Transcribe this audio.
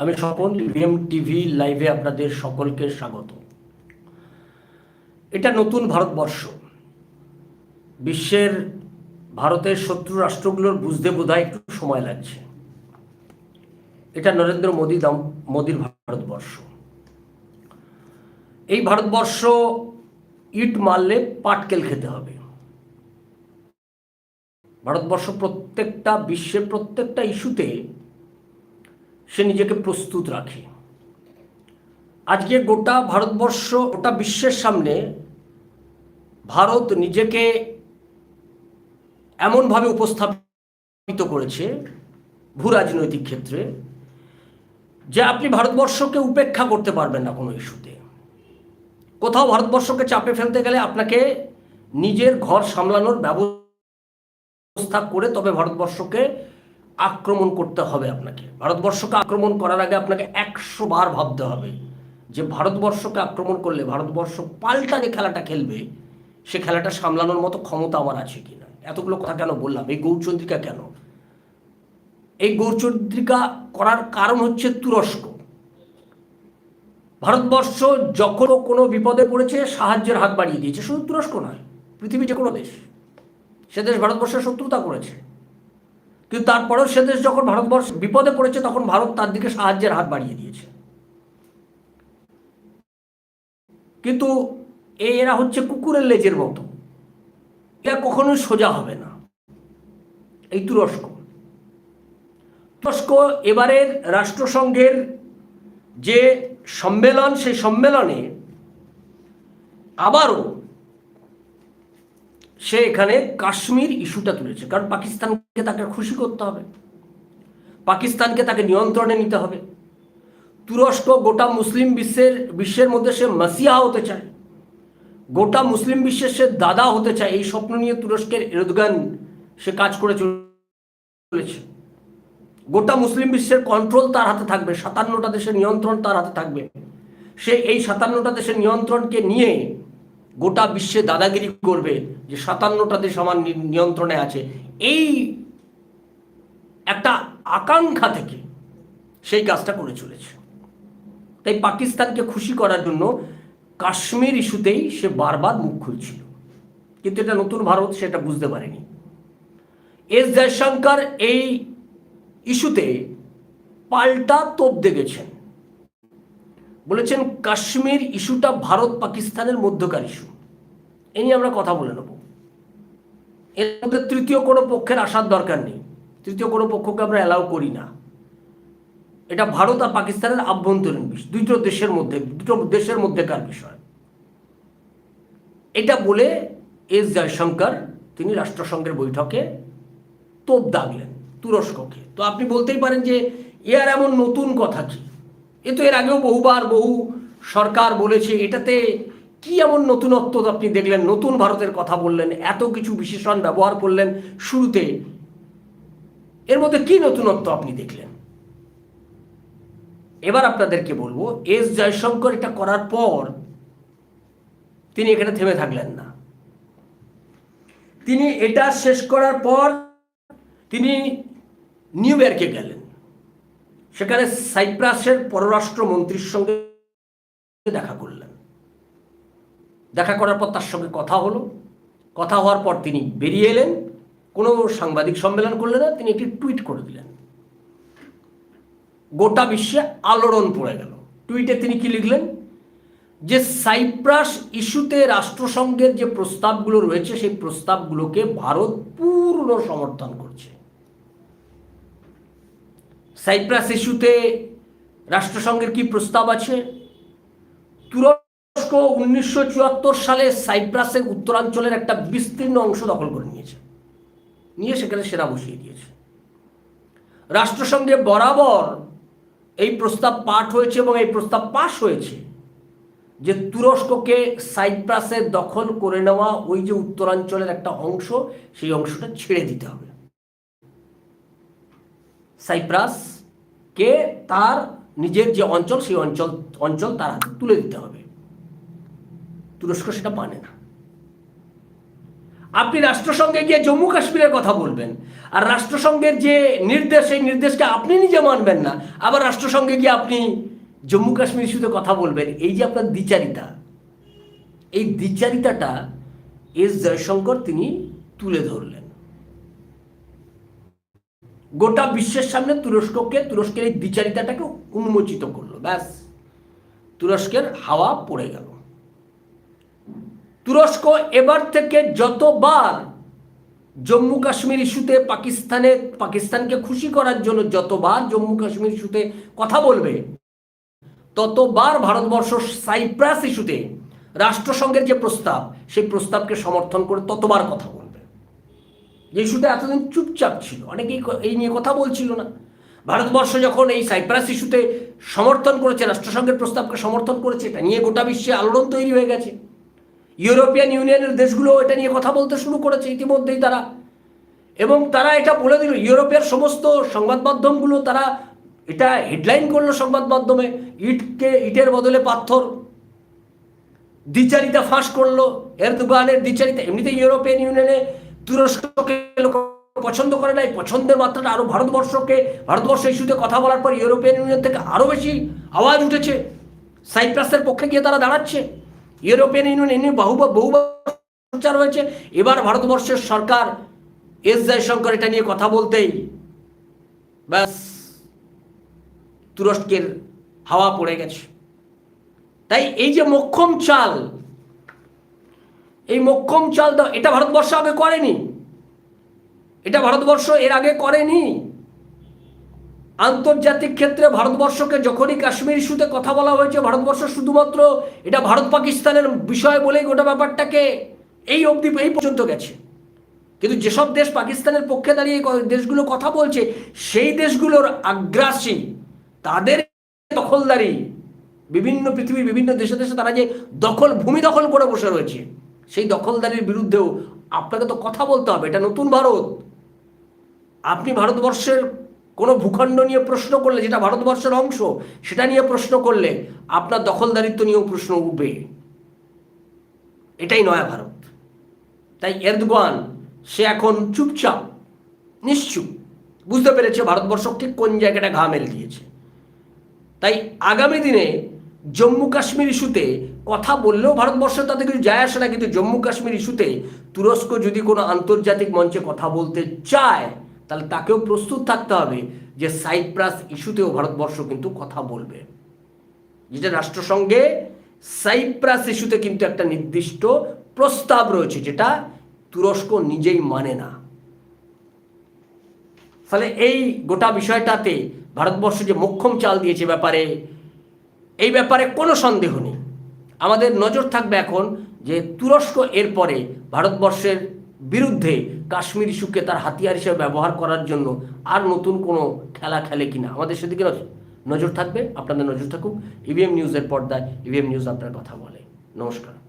আমি Swapan VM TV লাইভে আপনাদের সকলকে স্বাগত। এটা নতুন ভারতবর্ষ। বিশ্বের ভারতের শত্রু রাষ্ট্রগুলোর বুঝতে বোধহয় একটু সময় লাগছে। এটা নরেন্দ্র মোদী মোদীর ভারতবর্ষ। এই ভারতবর্ষ ইট মারলে পাটকেল খেতে হবে। ভারতবর্ষ প্রত্যেকটা, বিশ্বের প্রত্যেকটা ইস্যুতে সে নিজেকে প্রস্তুত রাখে। আজকে গোটা ভারতবর্ষ, গোটা বিশ্বের সামনে ভারত নিজেকে এমনভাবে উপস্থাপিত করেছে ভূ রাজনৈতিক ক্ষেত্রে যে আপনি ভারতবর্ষকে উপেক্ষা করতে পারবেন না কোনো ইস্যুতে। কোথাও ভারতবর্ষকে চাপে ফেলতে গেলে আপনাকে নিজের ঘর সামলানোর ব্যবস্থা করে তবে ভারতবর্ষকে আক্রমণ করতে হবে আপনাকে। ভারতবর্ষকে আক্রমণ করার আগে আপনাকে একশো বার ভাবতে হবে যে ভারতবর্ষকে আক্রমণ করলে ভারতবর্ষ পাল্টা যে খেলাটা খেলবে, সে খেলাটা সামলানোর মতো ক্ষমতা আমার আছে কিনা। এতগুলো কথা কেন বললাম? এই গৌরচন্দ্রিকা কেন? এই গৌরচন্দ্রিকা করার কারণ হচ্ছে তুরস্ক। ভারতবর্ষ যখনও কোনো বিপদে পড়েছে, সাহায্যের হাত বাড়িয়ে দিয়েছে। শুধু তুরস্ক নয় পৃথিবী যে কোনো দেশ। সে দেশ ভারতবর্ষের শত্রুতা করেছে। কিন্তু তারপরেও সে দেশ যখন ভারতবর্ষ বিপদে পড়েছে, তখন ভারত তার দিকে সাহায্যের হাত বাড়িয়ে দিয়েছে। কিন্তু এরা হচ্ছে কুকুরের লেজের মতো। এরা কখনোই সোজা হবে না। এই তুরস্ক। তুরস্ক এবারের রাষ্ট্রসংঘের যে সম্মেলন, সেই সম্মেলনে আবারও সে এখানে কাশ্মীর ইস্যুটা তুলেছে। কারণ পাকিস্তানকে তাকে খুশি করতে হবে। পাকিস্তানকে তাকে নিয়ন্ত্রণে নিতে হবে। তুরস্ক গোটা মুসলিম বিশ্বের বিশ্বের মধ্যে সে মাসিয়া হতে চায়। গোটা মুসলিম বিশ্বের সে দাদা হতে চায়। এই স্বপ্ন নিয়ে তুরস্কের এরদগান সে কাজ করে চলেছে। গোটা মুসলিম বিশ্বের কন্ট্রোল তার হাতে থাকবে। সাতান্নটা দেশের নিয়ন্ত্রণ তার হাতে থাকবে। সে এই সাতান্নটা দেশের নিয়ন্ত্রণকে নিয়ে গোটা বিশ্বে দাদাগিরি করবে যে সাতান্নটা দেশ আমার নিয়ন্ত্রণে আছে। এই একটা আকাঙ্ক্ষা থেকে সেই কাজটা করে চলেছে। তাই পাকিস্তানকে খুশি করার জন্য কাশ্মীর ইস্যুতেই সে বারবার মুখ খুলছিল। কিন্তু এটা নতুন ভারত, সেটা বুঝতে পারেনি। এস জয়শঙ্কর এই ইস্যুতে পাল্টা তোপ দেখেছেন বলেছেন, কাশ্মীর ইস্যুটা ভারত পাকিস্তানের মধ্যকার ইস্যু। এ নিয়ে আমরা কথা বলে নেব। এর মধ্যে তৃতীয় কোনো পক্ষের আসার দরকার নেই। তৃতীয় কোনো পক্ষকে আমরা অ্যালাউ করি না। এটা ভারত আর পাকিস্তানের আভ্যন্তরীণ বিষয়। দুটো দেশের মধ্যে, দুটো দেশের মধ্যেকার বিষয়। এটা বলে এস জয়শঙ্কর, তিনি রাষ্ট্রসংঘের বৈঠকে তোপ দাগলেন, তুরস্ককে। তো আপনি বলতেই পারেন যে, এ আর এমন নতুন কথা কি? এ তো এর আগেও বহুবার বহু সরকার বলেছে, এটাতে কি এমন নতুনত্ব আপনি দেখলেন? নতুন ভারতের কথা বললেন, এত কিছু বিশেষণ ব্যবহার করলেন শুরুতে। এর মধ্যে কি নতুনত্ব আপনি দেখলেন? এবার আপনাদেরকে বলব, এস জয়শঙ্কর এটা করার পর তিনি এখানে থেমে থাকলেন না। তিনি এটা শেষ করার পর তিনি নিউ ইয়র্কে গেলেন। সেখানে সাইপ্রাসের পররাষ্ট্র মন্ত্রীর সঙ্গে দেখা করলেন। দেখা করার পর তার সঙ্গে কথা হলো। কথা হওয়ার পর তিনি বেরিয়ে এলেন। কোনো সাংবাদিক সম্মেলন করলেন না, তিনি একটি টুইট করে দিলেন। গোটা বিশ্বে আলোড়ন পড়ে গেল। টুইটে তিনি কি লিখলেন? যে সাইপ্রাস ইস্যুতে রাষ্ট্রসংঘের যে প্রস্তাবগুলো রয়েছে, সেই প্রস্তাবগুলোকে ভারত পূর্ণ সমর্থন করছে। সাইপ্রাস ইস্যুতে রাষ্ট্রসংঘের কি প্রস্তাব আছে? তুরস্ক উনিশশো চুয়াত্তর সালে সাইপ্রাসের উত্তরাঞ্চলের একটা বিস্তীর্ণ অংশ দখল করে নিয়েছে। নিয়ে সেখানে সেনা বসিয়ে দিয়েছে। রাষ্ট্রসংঘে বরাবর এই প্রস্তাব পাঠ হয়েছে এবং এই প্রস্তাব পাশ হয়েছে যে তুরস্ককে সাইপ্রাসে দখল করে নেওয়া ওই যে উত্তরাঞ্চলের একটা অংশ, সেই অংশটা ছেড়ে দিতে হবে। সাইপ্রাসকে তার নিজের যে অঞ্চল, সেই অঞ্চল অঞ্চল তার হাতে তুলে দিতে হবে। তুরস্ক সেটা মানে না। আপনি রাষ্ট্রসংঘে গিয়ে জম্মু কাশ্মীরের কথা বলবেন, আর রাষ্ট্রসংঘের যে নির্দেশ, সেই নির্দেশকে আপনি নিজে মানবেন না। আবার রাষ্ট্রসংঘে গিয়ে আপনি জম্মু কাশ্মীর ইস্যুতে কথা বলবেন, এই যে আপনার দ্বিচারিতা, এই দ্বিচারিতাটা এস জয়শঙ্কর তিনি তুলে ধরলেন। গোটা বিশ্বের সামনে তুরস্ককে, তুরস্কের এই দ্বিচারিতাটাকে উন্মোচিত করল, ব্যাস। তুরস্কের হাওয়া পড়ে গেল। তুরস্ক এবার থেকে যতবার জম্মু কাশ্মীর ইস্যুতে পাকিস্তানে, পাকিস্তানকে খুশি করার জন্য যতবার জম্মু কাশ্মীর ইস্যুতে কথা বলবে, ততবার ভারতবর্ষ সাইপ্রাস ইস্যুতে রাষ্ট্রসংঘের যে প্রস্তাব, সেই প্রস্তাবকে সমর্থন করে ততবার কথা বলবে। যে ইস্যুতে এতদিন চুপচাপ ছিল, অনেকেই এই নিয়ে কথা বলছিল না। ভারতবর্ষ যখন এই সাইপ্রাস ইস্যুতে সমর্থন করেছে, রাষ্ট্রসংঘের প্রস্তাবকে সমর্থন করেছে, এটা নিয়ে গোটা বিশ্বে আলোড়ন তৈরি হয়ে গেছে। ইউরোপিয়ান ইউনিয়নের দেশগুলো এটা নিয়ে কথা বলতে শুরু করেছে ইতিমধ্যেই তারা। এবং তারা এটা বলে দিল, ইউরোপের সমস্ত সংবাদ মাধ্যমগুলো তারা এটা হেডলাইন করল সংবাদ মাধ্যমে, ইটকে, ইটের বদলে পাথর, দ্বিচারিতা ফাঁস করল এর দুবানের দ্বিচারিতা এমনিতে ইউরোপিয়ান ইউনিয়নে তুরস্ককে লোক পছন্দ করে নাই, পছন্দের মাত্রাটা আরও ভারতবর্ষকে, ভারতবর্ষ ইস্যুতে কথা বলার পর ইউরোপিয়ান ইউনিয়ন থেকে আরও বেশি আওয়াজ উঠেছে। সাইপ্রাসের পক্ষে গিয়ে তারা দাঁড়াচ্ছে। ইউরোপিয়ান ইউনিয়ন এ নিয়ে বহুবার হয়েছে। এবার ভারতবর্ষের সরকার এস জয়শঙ্কর এটা নিয়ে কথা বলতেই ব্যাস তুরস্কের হাওয়া পড়ে গেছে। তাই এই যে মক্ষম চাল এই মক্ষম চাল দাও এটা ভারতবর্ষ আগে করেনি। এটা ভারতবর্ষ এর আগে করেনি। আন্তর্জাতিক ক্ষেত্রে ভারতবর্ষকে যখনই কাশ্মীর ইস্যুতে কথা বলা হয়েছে, ভারতবর্ষ শুধুমাত্র এটা ভারত পাকিস্তানের বিষয় বলেই গোটা ব্যাপারটাকে এই অবধি এই পর্যন্ত গেছে। কিন্তু যেসব দেশ পাকিস্তানের পক্ষে দাঁড়িয়ে দেশগুলো কথা বলছে, সেই দেশগুলোর আগ্রাসী, তাদের দখলদারি, বিভিন্ন পৃথিবীর বিভিন্ন দেশে দেশে তারা যে দখল, ভূমি দখল করে বসে রয়েছে। সেই দখলদারির বিরুদ্ধেও আপনাকে তো কথা বলতে হবে, এটা নতুন ভারত। আপনি ভারতবর্ষের কোনো ভূখণ্ড নিয়ে প্রশ্ন করলে, যেটা ভারতবর্ষের অংশ, সেটা নিয়ে প্রশ্ন করলে আপনার দখলদারিত্ব নিয়েও প্রশ্ন উঠবে। এটাই নয়া ভারত। তাই এরদোয়ান সে এখন চুপচাপ, নিশ্চুপ, বুঝতে পেরেছে ভারতবর্ষ ঠিক কোন জায়গাটা ঘা মেল দিয়েছে। তাই আগামী দিনে জম্মু কাশ্মীর ইস্যুতে কথা বললেও ভারতবর্ষ তাতে কিছু যায় আসে না, কিন্তু জম্মু কাশ্মীর ইস্যুতে তুরস্ক যদি কোনো আন্তর্জাতিক মঞ্চে কথা বলতে চায়, তাহলে তাকেও প্রস্তুত থাকতে হবে যে সাইপ্রাস ইস্যুতেও ভারতবর্ষ কিন্তু কথা বলবে। যেটা রাষ্ট্রসংঘে সাইপ্রাস ইস্যুতে কিন্তু একটা নির্দিষ্ট প্রস্তাব রয়েছে, যেটা তুরস্ক নিজেই মানে না। ফলে এই গোটা বিষয়টাতে ভারতবর্ষ যে মোক্ষম চাল দিয়েছে ব্যাপারে, এই ব্যাপারে কোনো সন্দেহ নেই। আমাদের নজর থাকবে এখন যে তুরস্ক এরপরে ভারতবর্ষের বিরুদ্ধে কাশ্মীর ইস্যুকে তার হাতিয়ার হিসেবে ব্যবহার করার জন্য আর নতুন কোনো খেলা খেলে কিনা। আমাদের সেদিকে নজ- নজর থাকবে, আপনাদের নজর থাকুক। ইভিএম নিউজের পর্দায় ইভিএম নিউজ আপনার কথা বলে। নমস্কার।